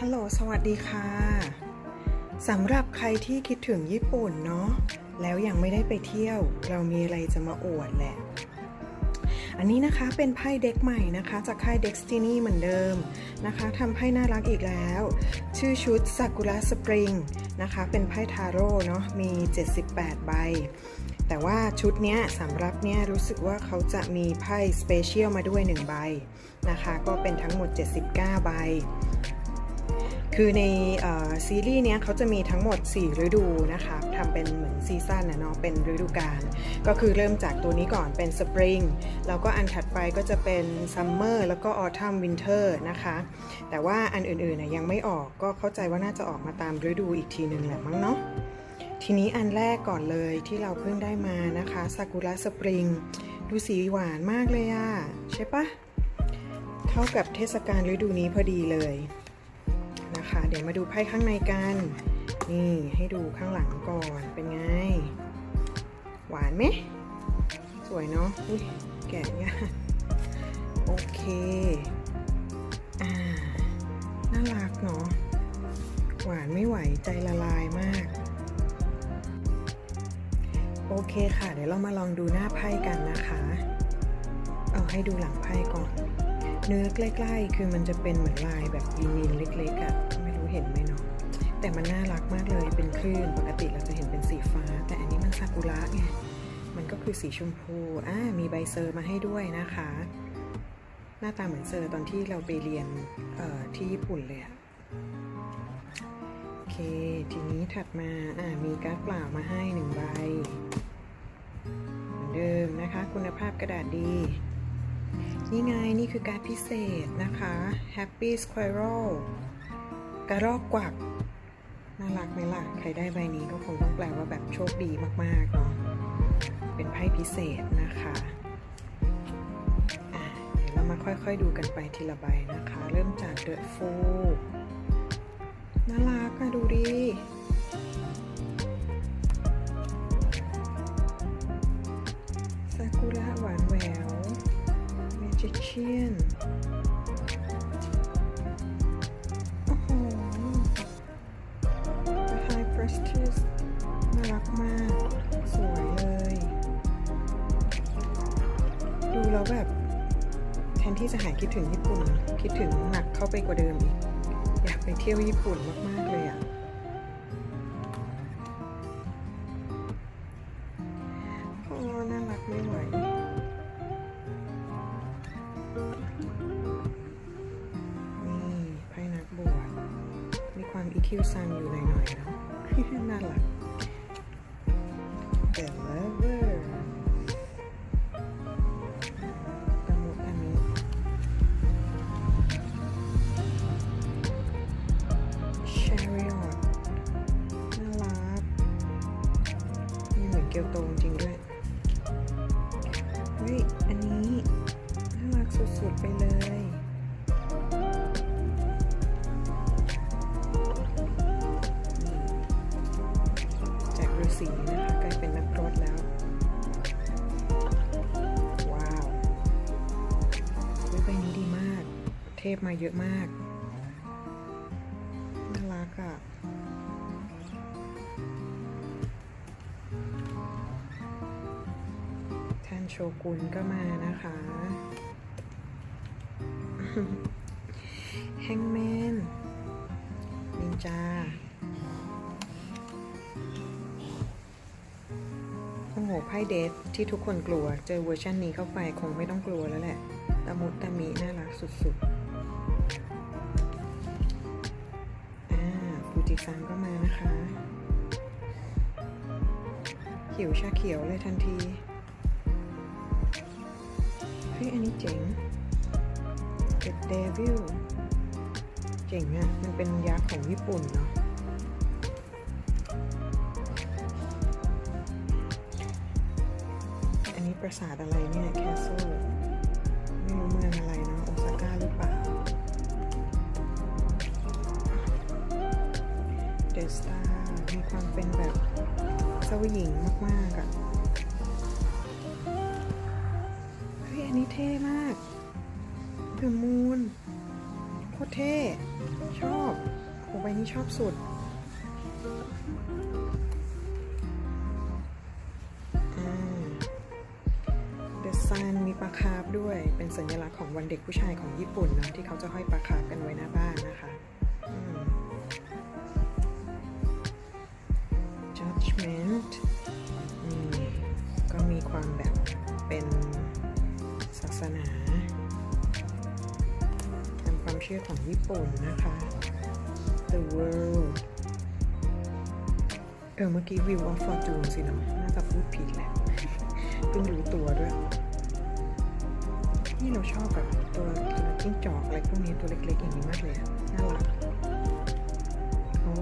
ฮัลโหล สวัสดีค่ะ สำหรับใครที่คิดถึงญี่ปุ่นเนาะ แล้วยังไม่ได้ไปเที่ยว เรามีอะไรจะมาอวดแหละ อันนี้นะคะเป็นไพ่เด็กใหม่นะคะ จากค่าย Destiny เหมือนเดิมนะคะทำไพ่น่ารักอีกแล้ว ชื่อชุด Sakura Spring นะคะ เป็นไพ่ทาโร่เนาะ มี 78 ใบ แต่ว่าชุดเนี้ยสำหรับเนี้ยรู้สึกว่าเขาจะมีไพ่สเปเชียลมาด้วย 1 ใบนะคะ ก็เป็นทั้งหมด 79 ใบ คือในอซีรีส์เนี้ยเขาจะมีทั้งหมด 4 ฤดูนะคะทำเป็นเหมือนซีซั่นนะเนาะเป็นฤดูกาลก็คือเริ่มจากตัวนี้ก่อนเป็นสปริงแล้วก็อันถัดไปก็จะเป็นซัมเมอร์แล้วก็ออทัมวินเทอร์นะคะแต่ว่าอันอื่นๆนะยังไม่ออกก็เข้าใจว่าน่าจะออกมาตามฤดูอีกทีหนึ่งแหละมั้งเนาะทีนี้อันแรกก่อนเลยที่เราเพิ่งได้มานะคะซากุระสปริงดูสีหวานมากเลยอะใช่ปะเข้ากับเทศกาลฤดูนี้พอดีเลย นะคะ เดี๋ยวมาดูไพ่ข้างในกัน นี่ให้ดูข้างหลังก่อนเป็นไง หวานไหมสวยเนาะอุ้ยแกะยากโอเค อ่า น่ารักเนาะ หวานไม่ไหวใจละลายมาก โอเคค่ะ เดี๋ยวเรามาลองดูหน้าไพ่กันนะคะ เอาให้ดูหลังไพ่ก่อน เนื้อใกล้ๆ คือมันจะเป็นเหมือนลายแบบวินิลเล็กๆอะ่ะไม่รู้เห็นไหมเนาะแต่มันน่ารักมากเลยเป็นคลื่นปกติเราจะเห็นเป็นสีฟ้า แต่อันนี้มันซากุระไงมันก็คือสีชมพูอ่ามีใบเซอร์มาให้ด้วยนะคะ หน้าตาเหมือนเซอร์ตอนที่เราไปเรียนที่ญี่ปุ่นเลยอะโอเค ทีนี้ถัดมาอ่ามีการ์ดเปล่ามาให้หนึ่งใบเหมือนเดิมนะคะ คุณภาพกระดาษดี นี่ไงนี่คือการพิเศษนะคะ Happy Squirrel กระรอกกวัก น่ารักไหมล่ะ ใครได้ใบนี้ก็คงต้องแปลว่าแบบโชคดีมากๆเนาะ เป็นไพ่พิเศษนะคะอะเดี๋ยวเรามาค่อยๆดูกันไปทีละใบนะคะ เริ่มจาก The Fool น่ารักอะดูดิซากุระหวานแหวว Magician โอ้โห The High Priestess น่ารักมาก สวยเลย ดูแล้วแบบ แทนที่จะหายคิดถึงญี่ปุ่น คิดถึงหนักเข้าไปกว่าเดิมอีก อยากไปเที่ยวญี่ปุ่นมาก ๆ เลยอะ่ะ คิวซังอยู่หน่อยๆนะน่ารัก The Lover ตะ พมาเยอะมาก น่ารักอะท่านโชกุนก็มานะคะ แฮงแมน นินจา โอ้โห ไพ่เดทที่ทุกคนกลัว เจอเวอร์ชันนี้เข้าไปคงไม่ต้องกลัวแล้วแหละตะมุตะมิน่ารักสุดๆ ฟูจิซังก็มานะคะ เขียวชาเขียวเลยทันทีเฮ้ยอันนี้เจ๋ง The Devil เจ๋งอะ่ะมันเป็นยักษ์ของญี่ปุ่นเนาะอันนี้ปราสาทอะไรเนี่ยแคสเซิลาหญิงมากๆอะ่ะเฮ้ยอันนี้เท่มาก The Moon โโคตรเท่ ชอบโอ้ใบนี้ชอบสุดอ่า The Sun มีปลาคาร์ฟด้วยเป็นสัญลักษณ์ของวันเด็กผู้ชายของญี่ปุ่นนะที่เขาจะห้อยปลาคาร์ฟกันไว้หน้าบ้านนะคะ เชื่อของญี่ปุ่นนะคะ The World เออเมื่อกี้ View of Fortune สิเนาะน่าจะพูดผิดแหละเพิ่งรู้ตัวด้วยนี่เราชอบแบบตัวตัวจิ้งจอกอะไรพวกนี้ตัวเล็กๆอย่างนี้มากเลยน่ารักโอ้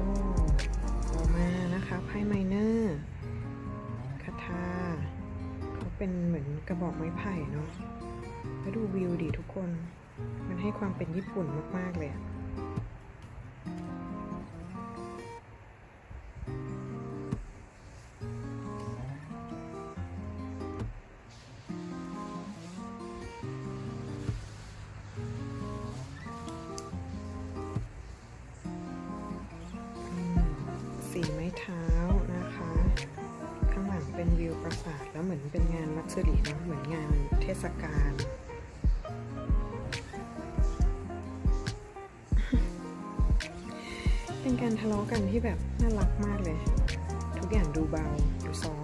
ต่อมานะคะไพ่ไมเนอร์คาทาเขาเป็นเหมือนกระบอกไม้ไผ่เนาะแล้วดูวิวดิทุกคน มันให้ความเป็นญี่ปุ่นมาก ๆ เลยอะสีไม้เท้านะคะ ข้างหลังเป็นวิวปราสาทแล้วเหมือนเป็นงานมัตสึริเนาะเหมือนงานเทศกาล การทะเลาะกันที่แบบน่ารักมากเลย ทุกอย่างดูเบาดูซอฟ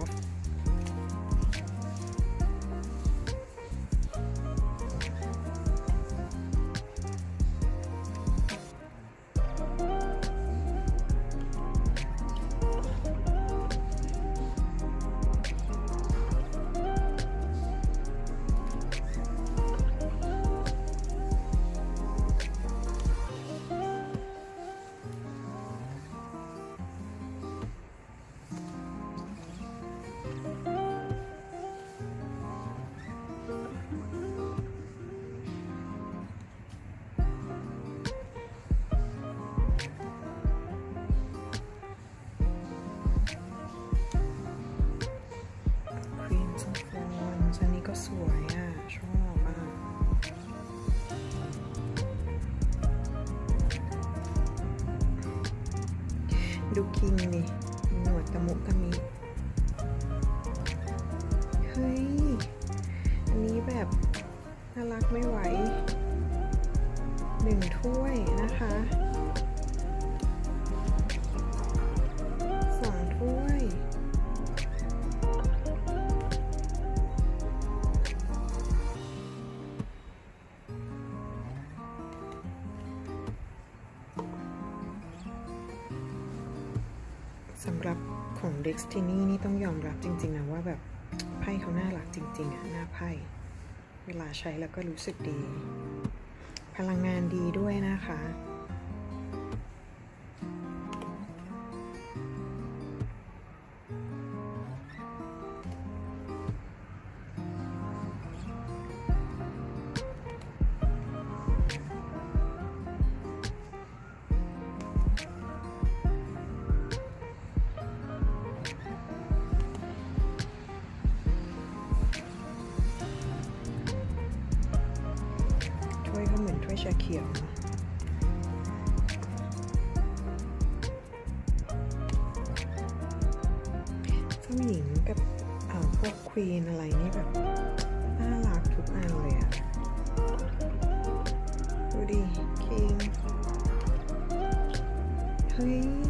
คิงนี่หนวดกระมุกระมิเฮ้ย อันนี้แบบน่ารักไม่ไหว สำหรับของเด็กที่นี่นี่ต้องยอมรับจริง ๆ นะว่าแบบไพ่เขาน่ารักจริง ๆอะหน้าไพ่เวลาใช้แล้วก็รู้สึกดี พลังงานดีด้วยนะคะ เหมือนถ้วยชาเขียวนะเจ้าหญิงกับพวกควีนอะไรนี่แบบ น่ารักทุกอันเลยอะดูดิคิงเฮ้ย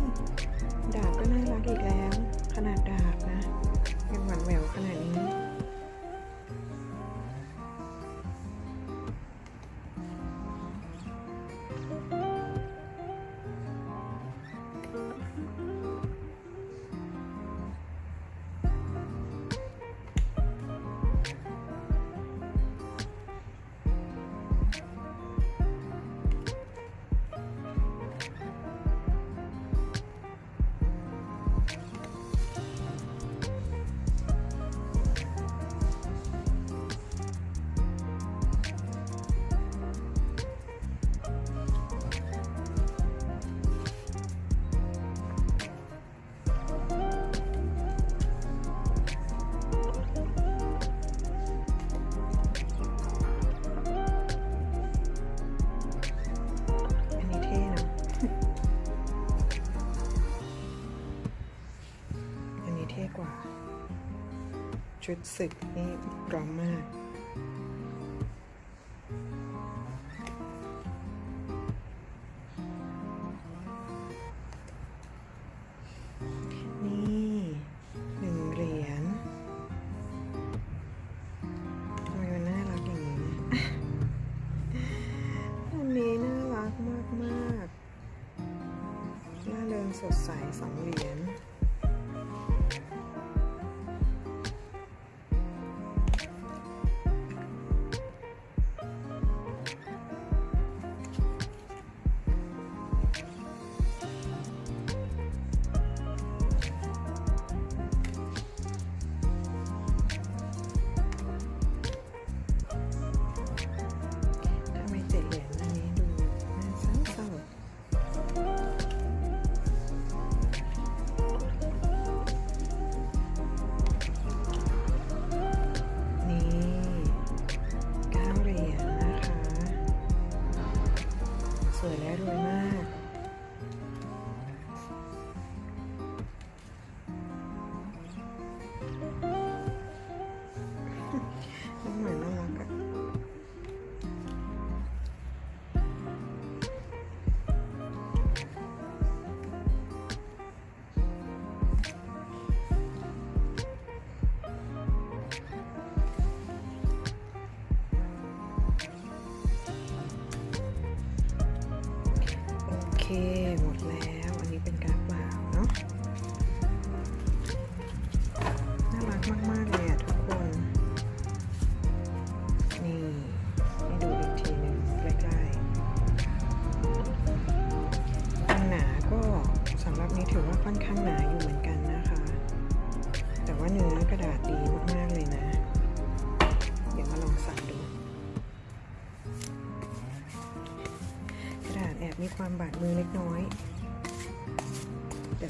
ชุดศึกนี่พร้อมมากนี่หนึ่งเหรียญทำไมมันน่ารักอย่างนี้อันนี้น่ารักมากมากๆน่าเริงสดใสสองเหรียญ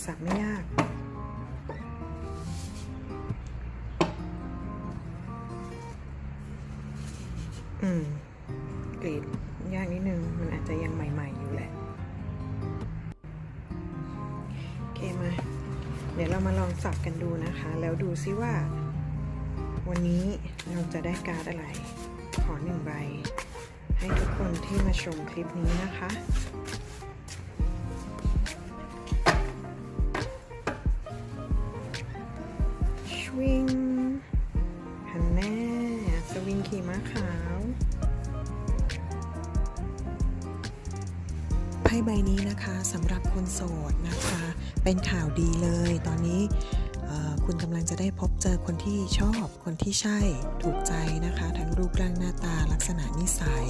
สับไม่ยากอืมกรีดยากนิดนึง มันอาจจะยังใหม่ ๆ อยู่แหละ โอเคมา เดี๋ยวเรามาลองสับกันดูนะคะ แล้วดูซิว่า วันนี้เราจะได้การ์ดอะไร ขอหนึ่งใบ ให้ทุกคนที่มาชมคลิปนี้นะคะ ใบนี้นะคะสำหรับคนโสดนะคะ เป็นข่าวดีเลย ตอนนี้คุณกำลังจะได้พบเจอคนที่ชอบ คนที่ใช่ถูกใจนะคะ ทั้งรูปร่างหน้าตาลักษณะนิสัย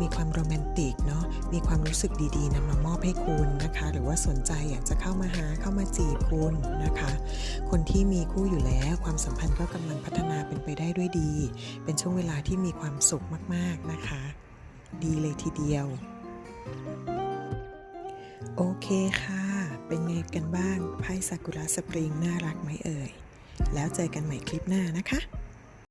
มีความโรแมนติกเนาะมีความรู้สึกดีๆนำมามอบให้คุณนะคะ หรือว่าสนใจอยากจะเข้ามาหาเข้ามาจีบคุณนะคะ คนที่มีคู่อยู่แล้วความสัมพันธ์ก็กำลังพัฒนาเป็นไปได้ด้วยดี เป็นช่วงเวลาที่มีความสุขมากๆนะคะ ดีเลยทีเดียว โอเคค่ะ เป็นไงกันบ้างไพ่ซากุระสปริงน่ารักไหมเอ่ย แล้วเจอกันใหม่คลิปหน้านะคะ